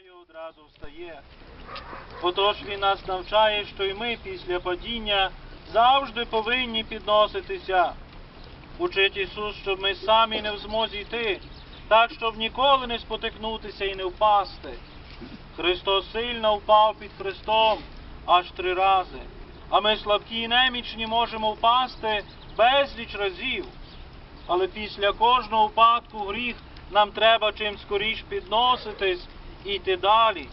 впадаю, одразу встає. Отож він нас навчає, що й ми після падіння завжди повинні підноситися. Учить Ісус, щоб ми самі не в змозі йти, так, щоб ніколи не спотикнутися і не впасти. Христос сильно впав під Христом аж три рази, а ми слабкі і немічні можемо впасти безліч разів. Але після кожного випадку в гріх нам треба чим скоріш підноситись і йти далі.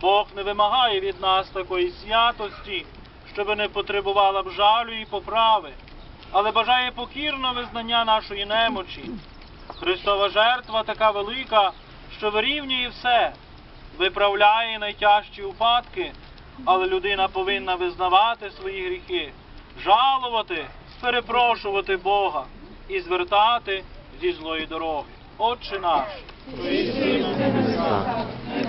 Бог не вимагає від нас такої святості, щоб не потребувала б жалю і поправи, але бажає покірного визнання нашої немочі. Христова жертва така велика, що вирівнює все, виправляє найтяжчі упадки, але людина повинна визнавати свої гріхи, жалувати, перепрошувати Бога і звертати зі злої дороги. Отче наш,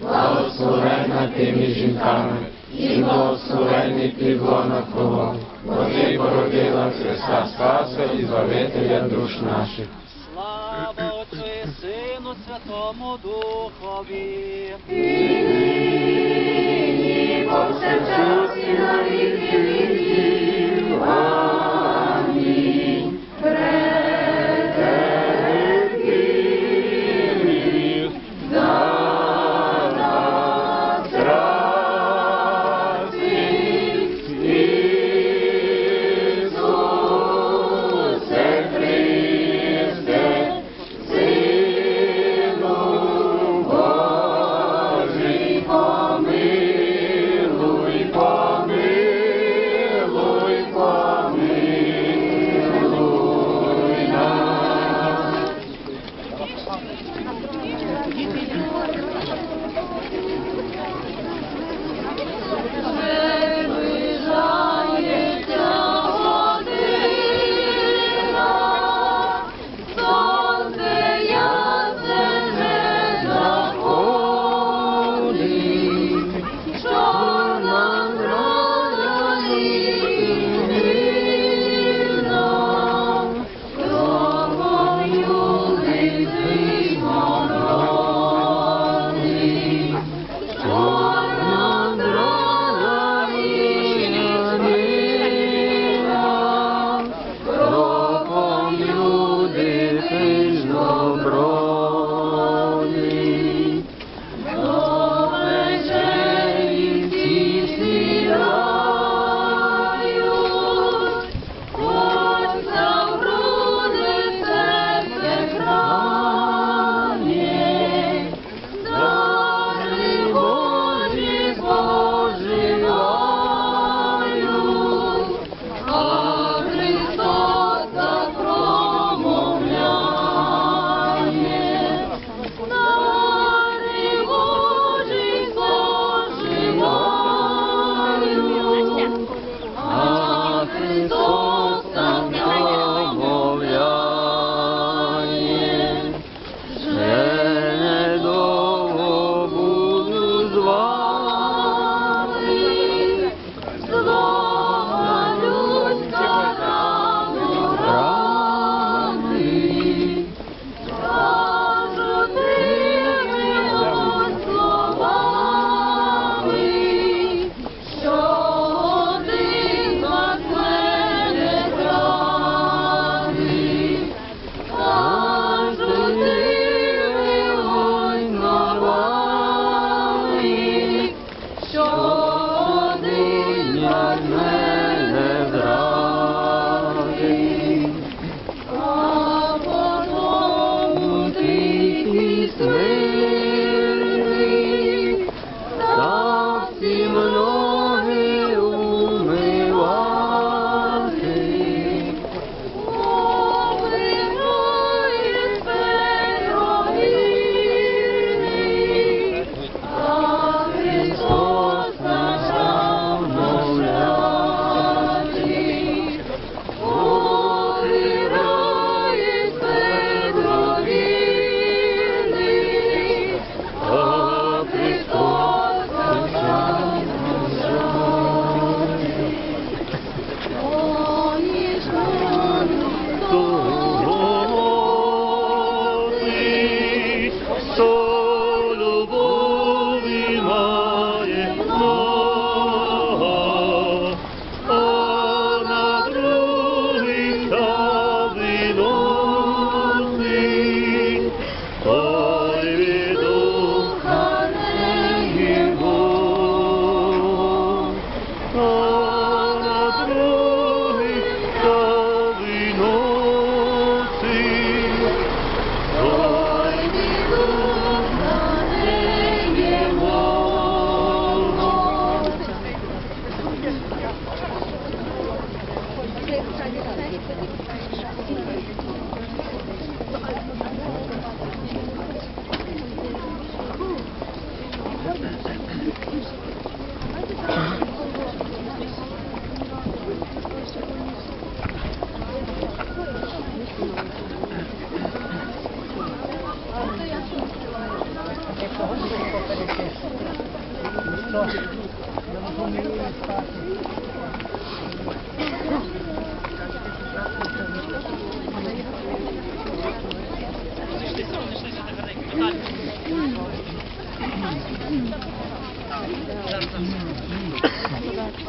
благословенна ти між жінками, і благословенний плід лона Твого, бо ти породила Христа Спаса і Збавителя душ наших. слава Отцю і Сину, Святому Духові. повсякчас і на віки віків. Амінь.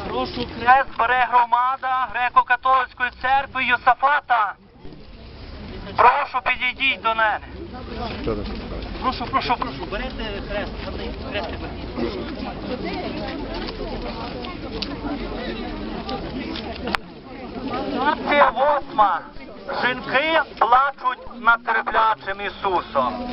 Прошу крест бере громада греко-католицької церкви Йосафата. Прошу підійдіть до мене. Прошу, прошу, прошу, берете хрест, хрест. Акція восьма. Жінки плачуть над терплячим Ісусом.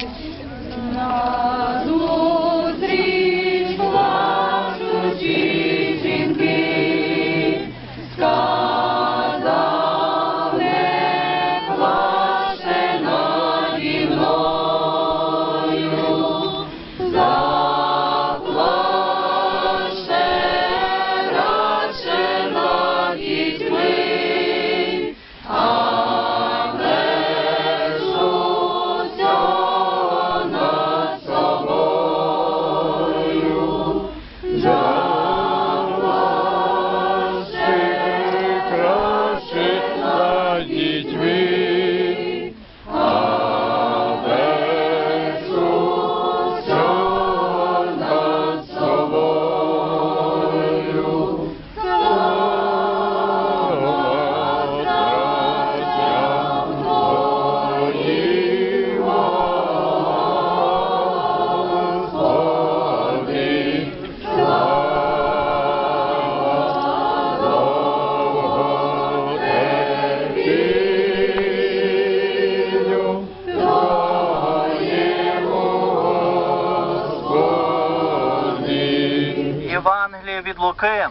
Євангеліє.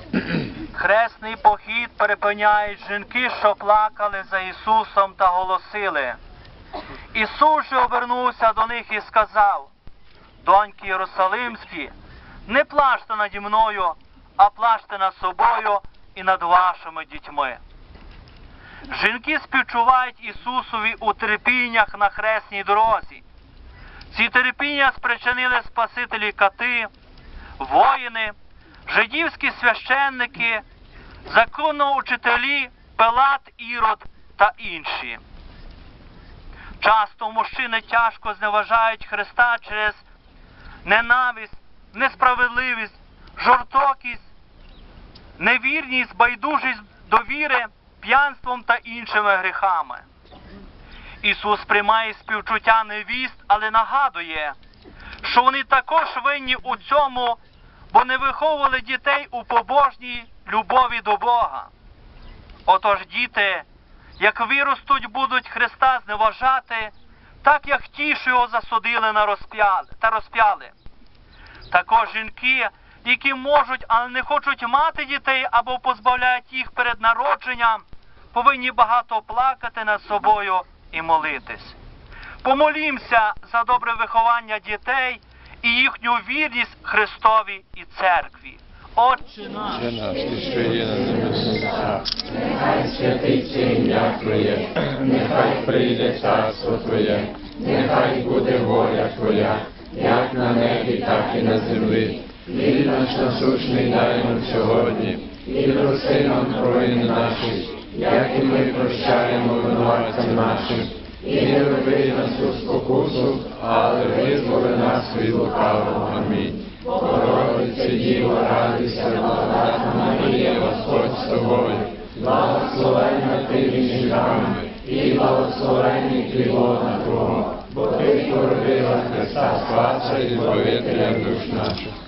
Хресний похід перепиняють жінки, що плакали за Ісусом та голосили. Ісус же обернувся до них і сказав: Доньки Єрусалимські, не плачте наді мною, а плачте над собою і над вашими дітьми. Жінки співчувають Ісусові у терпіннях на хресній дорозі. Ці терпіння спричинили Спасителі кати, воїни, жидівські священники, законоучителі, Пилат, Ірод та інші. Часто мужчини тяжко зневажають Христа через ненависть, несправедливість, жорстокість, невірність, байдужість до віри, п'янством та іншими гріхами. Ісус приймає співчуття невіст, але нагадує, що вони також винні у цьому, бо не виховували дітей у побожній любові до Бога. Отож, діти, як виростуть, будуть Христа зневажати, так як ті, що його засудили на розп'яли та розп'яли. Також жінки, які можуть, але не хочуть мати дітей або позбавляють їх перед народженням, повинні багато плакати над собою і молитись. Помолімся за добре виховання дітей і їхню вірність Христові і церкві. Отче наш. Отче наш, що є на небесах, Нехай святиться ім'я Твоє, нехай прийде царство Твоє, нехай буде воля Твоя, як на небі, так і на землі. Хліб наш насущний дай нам сьогодні, і прости нам провини наші, як і ми прощаємо винуватцям нашим. І не роби нас у спокусу, але визволи нас від лукавого. Амінь. Богородице Діво, радуйся, благодатна Марія, Господь з тобою. Благословенна ти між жінками, і благословенний плілона Твого, бо ти породила Христа Спаса і Збавителя душ наших.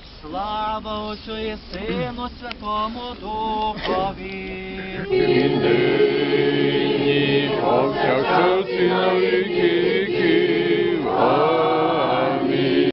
Слава Отцю і Сину Святому Духові. І нині, повсякчас і на віки віків. Амінь.